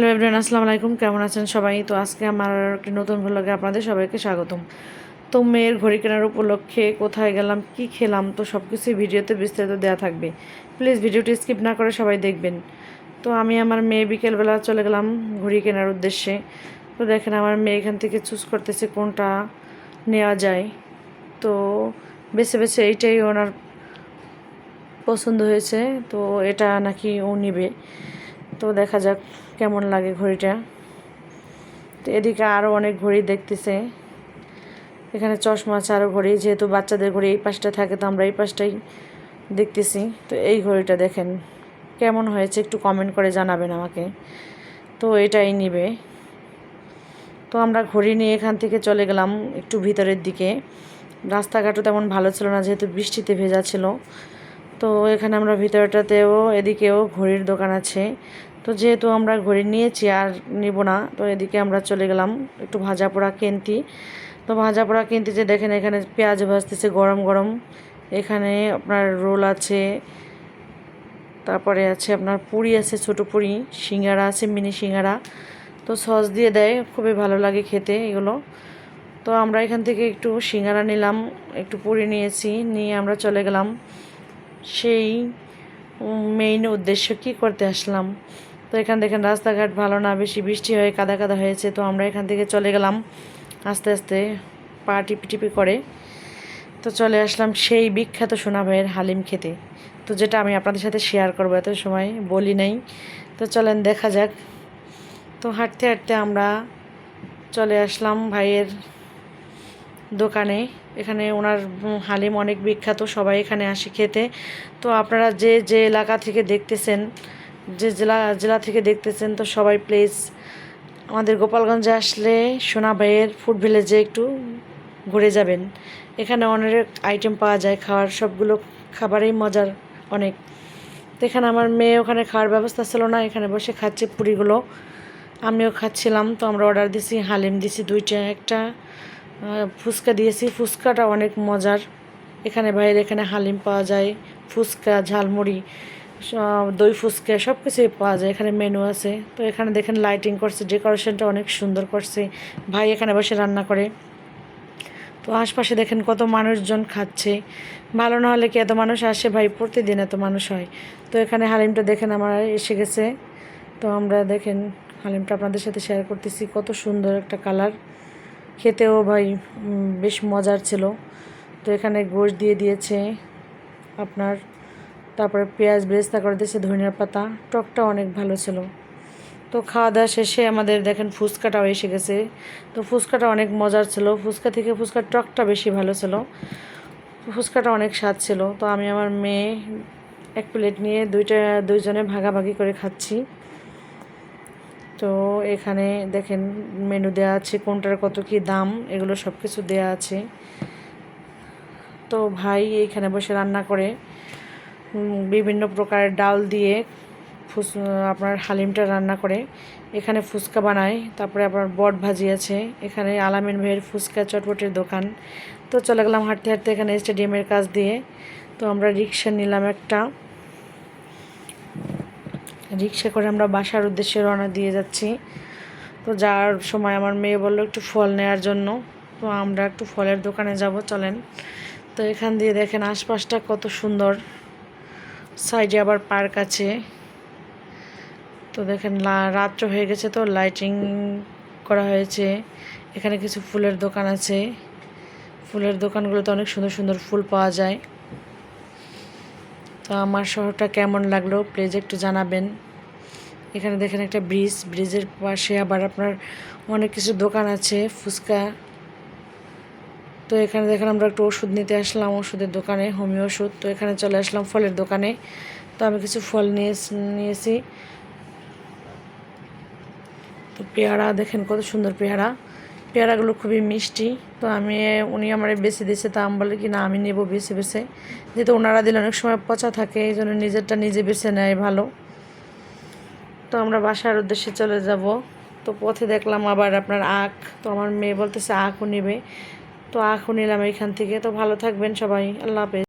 Hello everyone আসসালামু আলাইকুম। কেমন আছেন সবাই? তো আজকে আমার একটি নতুন ভ্লগে আপনাদের সবাইকে স্বাগতম। তো মেয়ের ঘড়ি কেনার উপলক্ষে কোথায় গেলাম, কি খেলাম, তো সব কিছুই ভিডিওতে বিস্তারিত দেওয়া থাকবে। প্লিজ ভিডিওটি স্কিপ না করে সবাই দেখবেন। তো আমি আমার মেয়ে বিকেলবেলা চলে গেলাম ঘড়ি কেনার উদ্দেশ্যে। তো দেখেন আমার মেয়ে এখান থেকে চুজ করতেছে কোনটা নেওয়া যায়। তো বেছে বেছে এইটাই ওনার পছন্দ হয়েছে। তো এটা নাকি ও নিবে। তো দেখা যাক কেমন লাগে ঘড়িটা। তো এদিকে আরও অনেক ঘড়ি দেখতেছে। এখানে চশমা আছে আরও ঘড়ি, যেহেতু বাচ্চাদের ঘড়ি এই পাশটা থাকে, তো আমরা এই পাশটাই দেখতেছি। তো এই ঘড়িটা দেখেন, কেমন হয়েছে একটু কমেন্ট করে জানাবেন আমাকে। তো এটাই নিবে। তো আমরা ঘড়ি নিয়ে এখান থেকে চলে গেলাম একটু ভিতরের দিকে। রাস্তাঘাটও তেমন ভালো ছিল না, যেহেতু বৃষ্টিতে ভেজা ছিল। তো এখানে আমরা ভিতরটাতেও, এদিকেও ঘড়ির দোকান আছে। তো যেহেতু আমরা ঘড়ি নিয়েছি আর নিব না, তো এদিকে আমরা চলে গেলাম একটু ভাজা পোড়া কিনতি। তো ভাজা পোড়া কিনতে যে দেখেন এখানে পেঁয়াজ ভাজতেছে গরম গরম। এখানে আপনার রোল আছে, তারপরে আছে আপনার পুরি আছে, ছোটো পুরি, সিঙ্গারা আছে, মিনি সিঙ্গারা। তো সস দিয়ে দেয়, খুবই ভালো লাগে খেতে এগুলো। তো আমরা এখান থেকে একটু সিঙ্গারা নিলাম, একটু পুরি নিয়েছি, নিয়ে আমরা চলে গেলাম। সেই মেইন উদ্দেশ্য কি করতে আসলাম? তো এখান দেখেন রাস্তাঘাট ভালো না, বেশি বৃষ্টি হয়ে কাদা কাদা হয়েছে, তো আমরা এখান থেকে চলে গেলাম। আস্তে আস্তে পা টিপি টিপি করে। তো চলে আসলাম সেই বিখ্যাত সোনা ভাইয়ের হালিম খেতে। তো যেটা আমি আপনাদের সাথে শেয়ার করব, এত সময় বলি নাই। তো চলেন দেখা যাক। তো হাঁটতে হাঁটতে আমরা চলে আসলাম ভাইয়ের দোকানে। এখানে ওনার হালিম অনেক বিখ্যাত, সবাই এখানে আসে খেতে। তো আপনারা যে যে এলাকা থেকে দেখতেছেন যে জেলা জেলা থেকে দেখতেছেন তো সবাই প্লিজ আমাদের গোপালগঞ্জে আসলে সোনা ভাইয়ের ফুড ভিলেজে একটু ঘুরে যাবেন। এখানে অনেক আইটেম পাওয়া যায়, খাওয়ার সবগুলো খাবারেই মজার অনেক। তো এখানে আমার মেয়ে ওখানে খাওয়ার ব্যবস্থা ছিল না, এখানে বসে খাচ্ছে পুরিগুলো। আমিও খাচ্ছিলাম, তো আমরা অর্ডার দিছি, হালিম দিছি দুইটা, একটা ফুচকা দিয়েছি। ফুচকাটা অনেক মজার। এখানে বাইরে এখানে হালিম পাওয়া যায়, ফুচকা, ঝালমুড়ি। দই ফুচকা সব কিছুই পাওয়া যায়। এখানে মেনু আছে। তো এখানে দেখেন লাইটিং করছে ডেকোরেশনটা অনেক সুন্দর করছে। ভাই এখানে বসে রান্না করে। তো আশপাশে দেখেন কত মানুষজন খাচ্ছে। ভালো না হলে কি এত মানুষ আসে? ভাই, প্রতিদিন এত মানুষ হয়। তো এখানে হালিমটা দেখেন আমার এসে গেছে। তো আমরা দেখেন হালিমটা আপনাদের সাথে শেয়ার করতেছি। কত সুন্দর একটা কালার খেতেও ভাই বেশ মজার ছিল। তো এখানে গোশ দিয়ে দিয়েছে আপনার। তারপরে পেঁয়াজ বেরেস্তা করে দিয়েছে ধনিয়ার পাতা। টকটা অনেক ভালো ছিল। তো খাওয়া দাওয়া শেষে আমাদের দেখেন ফুচকাটাও এসে গেছে। তো ফুচকাটা অনেক মজার ছিল। ফুচকা থেকে ফুচকার টকটা বেশি ভালো ছিল। ফুচকাটা অনেক স্বাদ ছিল। তো আমি আমার মেয়ে এক প্লেট নিয়ে দুইটা, দুইজনে ভাগাভাগি করে খাচ্ছি। তো এখানে দেখেন মেনু দেওয়া আছে, কোনটার কত কি দাম, এগুলো সব কিছু দেওয়া আছে। তো ভাই এইখানে বসে রান্না করে। বিভিন্ন প্রকারের ডাল দিয়ে ফুস, আপনার হালিমটা রান্না করে। এখানে ফুচকা বানায়, তারপরে আপনার বট ভাজি আছে। এখানে আলামিন ভাইয়ের ফুচকা চটপটির দোকান। তো চলে গেলাম হাঁটতে হাঁটতে এখানে স্টেডিয়ামের কাজ দিয়ে। তো আমরা রিক্সা নিলাম একটা। রিক্সা করে আমরা বাসার উদ্দেশ্যে রওনা দিয়ে যাচ্ছি। তো যাওয়ার সময় আমার মেয়ে বলল, একটু ফল নেওয়ার জন্য। তো আমরা একটু ফলের দোকানে যাব, চলেন। তো এখান দিয়ে দেখেন আশপাশটা কত সুন্দর। সাইডে আবার পার্ক আছে। তো দেখেন রাত্র হয়ে গেছে তো লাইটিং করা হয়েছে। এখানে কিছু ফুলের দোকান আছে। ফুলের দোকানগুলোতে অনেক সুন্দর সুন্দর ফুল পাওয়া যায়। তো আমার শহরটা কেমন লাগল প্লিজ একটু জানাবেন। এখানে দেখেন একটা ব্রিজ, ব্রিজের পাশে আবার আপনার অনেক কিছু দোকান আছে, ফুচকা। তো এখানে দেখেন আমরা একটু ওষুধ নিতে আসলাম, ওষুধের দোকানে, হোমিও ওষুধ। তো এখানে চলে আসলাম ফলের দোকানে। তো আমি কিছু ফল নিয়ে নিয়েছি। তো পেয়ারা, দেখেন কত সুন্দর পেয়ারা। পেয়ারাগুলো খুবই মিষ্টি। তো আমি, উনি আমার বেছে দিয়েছে, তা আমি বলে কি, না, আমি নেব বেছে বেছে। যেহেতু ওনারা দিলে অনেক সময় পচা থাকে, এই জন্য নিজেরটা নিজে বেছে নেয় ভালো। তো আমরা বাসার উদ্দেশ্যে চলে যাব। তো পথে দেখলাম আবার আপনার আখ। তো আমার মেয়ে বলতেছে, আখও নেবে। তো আখও নিলাম এখান থেকে। তো ভালো থাকবেন সবাই। আল্লাহ হাফেজ।